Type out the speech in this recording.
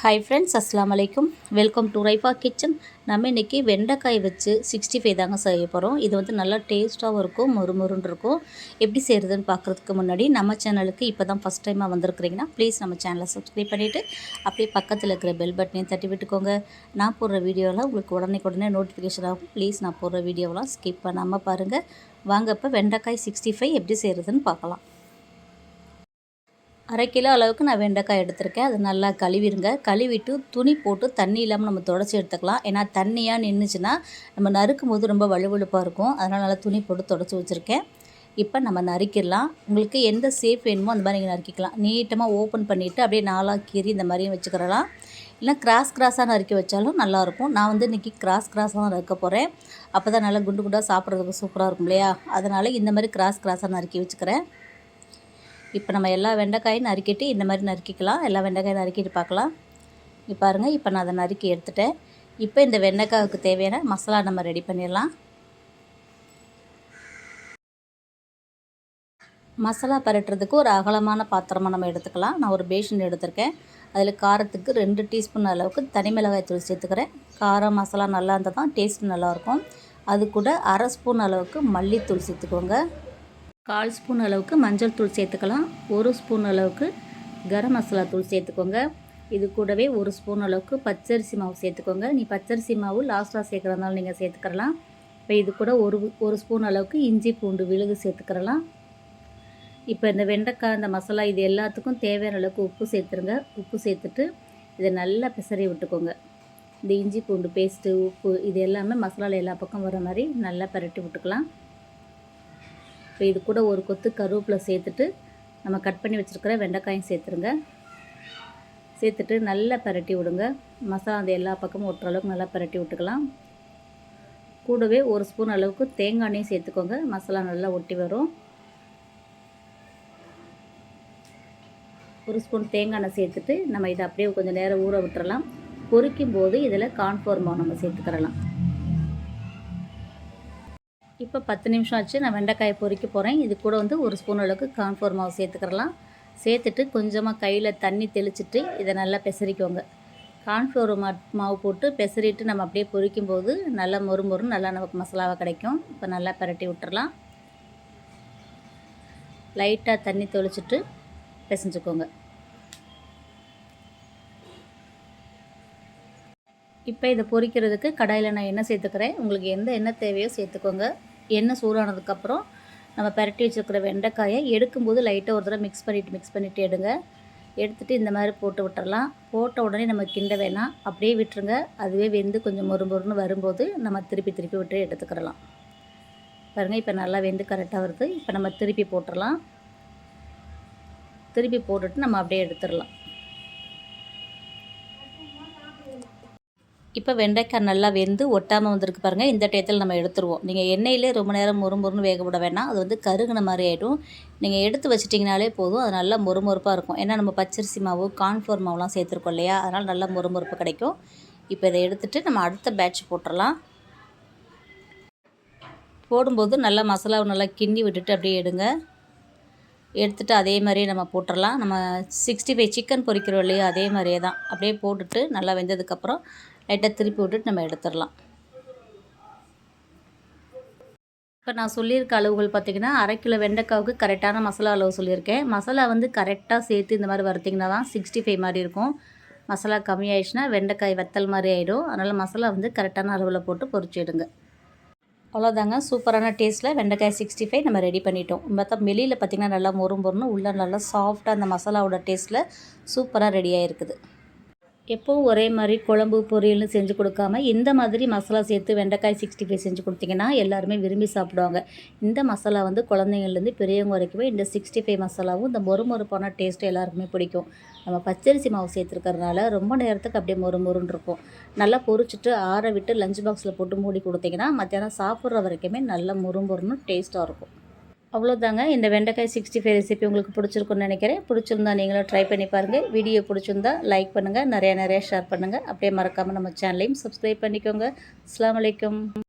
Hi friends அஸ்லாம் வலைக்கும் welcome to Raifa kitchen நம்ம இன்றைக்கி வெண்டைக்காய் வச்சு சிக்ஸ்டி ஃபைவ் தாங்க செய்ய போகிறோம் இது வந்து நல்லா டேஸ்ட்டாகவும் இருக்கும் மொறுமொறுன்னு இருக்கும். எப்படி செய்கிறதுன்னு பார்க்குறதுக்கு முன்னாடி நம்ம சேனலுக்கு இப்போ தான் ஃபஸ்ட் டைமாக வந்திருக்கிறீங்கன்னா ப்ளீஸ் நம்ம சேனலை சப்ஸ்கிரைப் பண்ணிவிட்டு அப்படியே பக்கத்தில் இருக்கிற பெல் பட்டனையும் தட்டி விட்டுக்கோங்க. நான் போடுற வீடியோலாம் உங்களுக்கு உடனே உடனே நோட்டிஃபிகேஷன் ஆகும். ப்ளீஸ் நான் போடுற வீடியோலாம் ஸ்கிப் பண்ணாமல் பாருங்கள் வாங்க இப்போ வெண்டைக்காய் சிக்ஸ்டி ஃபைவ் எப்படி செய்கிறதுன்னு பார்க்கலாம். அரை கிலோ அளவுக்கு நான் வெண்டைக்காய் எடுத்திருக்கேன். அது நல்லா கழுவிடுங்க. கழுவிட்டு துணி போட்டு தண்ணி இல்லாமல் நம்ம தொடச்சி எடுத்துக்கலாம். ஏன்னா தண்ணியாக நின்றுச்சுன்னா நம்ம நறுக்கும் போது ரொம்ப வலுவழுப்பாக இருக்கும். அதனால் நல்லா துணி போட்டு தொடச்சி வச்சுருக்கேன். இப்போ நம்ம நறுக்கிடலாம். உங்களுக்கு எந்த சேஃப் வேணுமோ அந்த மாதிரி நீங்கள் நறுக்கிக்கலாம். நீட்டமாக ஓப்பன் பண்ணிவிட்டு அப்படியே நாலாக கீறி இந்த மாதிரியும் வச்சுக்கிறலாம் இல்லை கிராஸ் கிராஸாக நறுக்கி வச்சாலும் நல்லாயிருக்கும் நான் வந்து இன்றைக்கி கிராஸ் கிராஸாக தான் நறுக்க போகிறேன் அப்போ தான் நல்லா குண்டு குண்டாக சாப்பிட்றதுக்கு சூப்பராக இருக்கும் இல்லையா? அதனால் இந்த மாதிரி கிராஸ் கிராஸாக நறுக்கி வச்சுக்கிறேன். இப்போ நம்ம எல்லா வெண்டைக்காயும் நறுக்கிட்டு இந்த மாதிரி நறுக்கிக்கலாம். எல்லா வெண்டைக்காயும் நறுக்கிட்டு பார்க்கலாம். இப்போ பாருங்கள் இப்போ நான் அதை நறுக்கி எடுத்துட்டேன். இப்போ இந்த வெண்டைக்காவுக்கு தேவையான மசாலா நம்ம ரெடி பண்ணிடலாம். மசாலா பரட்டுறதுக்கு ஒரு அகலமான பாத்திரமாக நம்ம எடுத்துக்கலாம். நான் ஒரு பேஷன் எடுத்திருக்கேன். அதில் காரத்துக்கு ரெண்டு டீஸ்பூன் அளவுக்கு தனி மிளகாய் தூள் சேர்த்துக்கிறேன். காரம் மசாலா நல்லா இருந்தால் தான் டேஸ்ட் நல்லாயிருக்கும். அது கூட அரை ஸ்பூன் அளவுக்கு மல்லித்தூள் சேர்த்துக்கோங்க. கால் ஸ்பூன் அளவுக்கு மஞ்சள் தூள் சேர்த்துக்கலாம். ஒரு ஸ்பூன் அளவுக்கு கரம் மசாலா தூள் சேர்த்துக்கோங்க. இது கூடவே ஒரு ஸ்பூன் அளவுக்கு பச்சரிசி மாவு சேர்த்துக்கோங்க. நீ பச்சரிசி மாவு லாஸ்ட்டாக சேர்க்குறதுனால நீங்கள் சேர்த்துக்கிறலாம் இப்போ இது கூட ஒரு ஒரு ஸ்பூன் அளவுக்கு இஞ்சி பூண்டு விழுகு சேர்த்துக்கிறலாம். இப்போ இந்த வெண்டைக்காய் இந்த மசாலா இது எல்லாத்துக்கும் தேவையான அளவுக்கு உப்பு சேர்த்துருங்க. உப்பு சேர்த்துட்டு இதை நல்லா பிசறி விட்டுக்கோங்க. இந்த இஞ்சி பூண்டு பேஸ்ட்டு உப்பு இது எல்லாமே மசாலாவில் எல்லா பக்கம் வர மாதிரி நல்லா பரட்டி விட்டுக்கலாம். இப்போ இது கூட ஒரு கொத்து கருவேப்பிலை சேர்த்துட்டு நம்ம கட் பண்ணி வச்சுருக்கிற வெண்டைக்காயும் சேர்த்துருங்க. சேர்த்துட்டு நல்லா பரட்டி விடுங்க. மசாலா அந்த எல்லா பக்கமும் ஒட்டுற அளவுக்கு நல்லா பரட்டி விட்டுக்கலாம். கூடவே ஒரு ஸ்பூன் அளவுக்கு தேங்காய் எண்ணெயும் சேர்த்துக்கோங்க. மசாலா நல்லா ஒட்டி வரும். ஒரு ஸ்பூன் தேங்காய் எண்ணெய் சேர்த்துட்டு நம்ம இதை அப்படியே கொஞ்சம் நேரம் ஊற விட்டுறலாம். பொரிக்கும் போது இதில் கான்ஃபோர் மாவு நம்ம சேர்த்துக்கிறலாம். இப்போ பத்து நிமிஷம் ஆச்சு நான் வெண்டைக்காயை பொறிக்க போகிறேன் இது கூட வந்து ஒரு ஸ்பூன் அளவுக்கு கான்ஃபோர் மாவு சேர்த்துக்கிறலாம். சேர்த்துட்டு கொஞ்சமாக கையில் தண்ணி தெளிச்சிட்டு இதை நல்லா பெசரிக்கோங்க. கான்ஃப்ளவர் மா மாவு போட்டு பெசரிட்டு நம்ம அப்படியே பொரிக்கும் போது நல்லா மொறு மொறுன்னு நல்லா நமக்கு மசாலாவாக கிடைக்கும். இப்போ நல்லா பரட்டி விட்டுறலாம். லைட்டாக தண்ணி தெளிச்சிட்டு பிசைஞ்சுக்கோங்க. இப்போ இதை பொரிக்கிறதுக்கு கடாயில் நான் எண்ணெய் சேர்த்துக்கிறேன். உங்களுக்கு எந்த எண்ணெய் தேவையோ சேர்த்துக்கோங்க. எண்ணெய் சூடானதுக்கப்புறம் நம்ம பரட்டி வச்சுருக்கிற வெண்டைக்காயை எடுக்கும்போது லைட்டாக ஒரு தடவை மிக்ஸ் பண்ணிவிட்டு மிக்ஸ் பண்ணிவிட்டு எடுங்க. எடுத்துகிட்டு இந்த மாதிரி போட்டு விட்டுறலாம். போட்ட உடனே நம்ம கிண்ட வேணாம். அப்படியே விட்டுருங்க. அதுவே வெந்து கொஞ்சம் மொறு மொறுன்னு வரும்போது நம்ம திருப்பி திருப்பி விட்டு எடுத்துக்கிறலாம். பாருங்கள் இப்போ நல்லா வெந்து கரெக்டாக வருது. இப்போ நம்ம திருப்பி போட்டுடலாம் திருப்பி போட்டுட்டு நம்ம அப்படியே எடுத்துடலாம் இப்போ வெண்டைக்காய் நல்லா வெந்து ஒட்டாமல் வந்திருக்கு பாருங்கள் இந்த டயத்தில் நம்ம எடுத்துருவோம். நீங்கள் எண்ணெயிலே ரொம்ப நேரம் முறுமுறுன்னு வேக விட வேணாம். அது வந்து கருகுன மாதிரி ஆகிடும் நீங்கள் எடுத்து வச்சிட்டிங்கனாலே போதும். அது நல்லா மொறுமொறுப்பாக இருக்கும். ஏன்னா நம்ம பச்சரிசி மாவு கான்ஃபோர் மாவுலாம் சேர்த்துருக்கோம் இல்லையா? அதனால் நல்லா மொறுமொறுப்பு கிடைக்கும். இப்போ இதை எடுத்துகிட்டு நம்ம அடுத்த பேட்ச் போட்டுடலாம் போடும்போது நல்லா மசாலாவை நல்லா கிண்டி விட்டுட்டு அப்படியே எடுங்க. எடுத்துகிட்டு அதே மாதிரியே நம்ம போட்டுடலாம் நம்ம சிக்ஸ்டி ஃபைவ் சிக்கன் பொரிக்கிறோம் இல்லையா அதே மாதிரியே தான். அப்படியே போட்டுட்டு நல்லா வெந்ததுக்கப்புறம் லைட்டாக திருப்பி விட்டுட்டு நம்ம எடுத்துடலாம். இப்போ நான் சொல்லியிருக்க அளவுகள் பார்த்திங்கன்னா அரை கிலோ வெண்டைக்காவுக்கு கரெக்டான மசாலா அளவு சொல்லியிருக்கேன். மசாலா வந்து கரெக்டாக சேர்த்து இந்த மாதிரி வறுத்திங்கன்னா தான் சிக்ஸ்டி ஃபைவ் மாதிரி இருக்கும். மசாலா கம்மியாயிடுச்சுன்னா வெண்டைக்காய் வத்தல் மாதிரி ஆகிடும் அதனால் மசாலா வந்து கரெக்டான அளவில் போட்டு பொறிச்சிடுங்க அவ்வளோதாங்க. சூப்பரான டேஸ்ட்டில் வெண்டைக்காய் சிக்ஸ்டி ஃபைவ் நம்ம ரெடி பண்ணிட்டோம். மற்ற வெளியில் பார்த்திங்கன்னா நல்லா மொறும் பொருணும் உள்ளே நல்லா சாஃப்டாக அந்த மசாலாவோட டேஸ்ட்டில் சூப்பராக ரெடியாக இருக்குது எப்போவும் ஒரே மாதிரி குழம்பு பொரியல்னு செஞ்சு கொடுக்காம இந்த மாதிரி மசாலா சேர்த்து வெண்டைக்காய் சிக்ஸ்டி ஃபைவ் செஞ்சு கொடுத்தீங்கன்னா எல்லாருமே விரும்பி சாப்பிடுவாங்க. இந்த மசாலா வந்து குழந்தைங்கள்லேருந்து பெரியவங்க வரைக்குமே இந்த சிக்ஸ்டி ஃபைவ் மசாலாவும் இந்த மொறு மொறுப்பான டேஸ்ட்டு எல்லாருக்குமே பிடிக்கும். நம்ம பச்சரிசி மாவு சேர்த்துருக்கறனால ரொம்ப நேரத்துக்கு அப்படியே மொறு மொறுன்னு இருக்கும். நல்லா பொறிச்சிட்டு ஆற விட்டு லஞ்ச் பாக்ஸில் போட்டு மூடி கொடுத்தீங்கன்னா மத்தியானம் சாப்பிட்ற வரைக்குமே நல்லா மொறு மொறுன்னு டேஸ்ட்டாக இருக்கும். அவ்வளோதாங்க இந்த வெண்டைக்காய் சிக்ஸ்டி ஃபைவ் ரெசிபி உங்களுக்கு பிடிச்சிருக்குன்னு நினைக்கிறேன். பிடிச்சிருந்தா நீங்களும் ட்ரை பண்ணி பாருங்கள் வீடியோ பிடிச்சிருந்தா லைக் பண்ணுங்கள் நிறையா நிறையா ஷேர் பண்ணுங்கள் அப்படியே மறக்காமல் நம்ம சேனலையும் சப்ஸ்கிரைப் பண்ணிக்கோங்க. அஸ்லாம் வலைக்கம்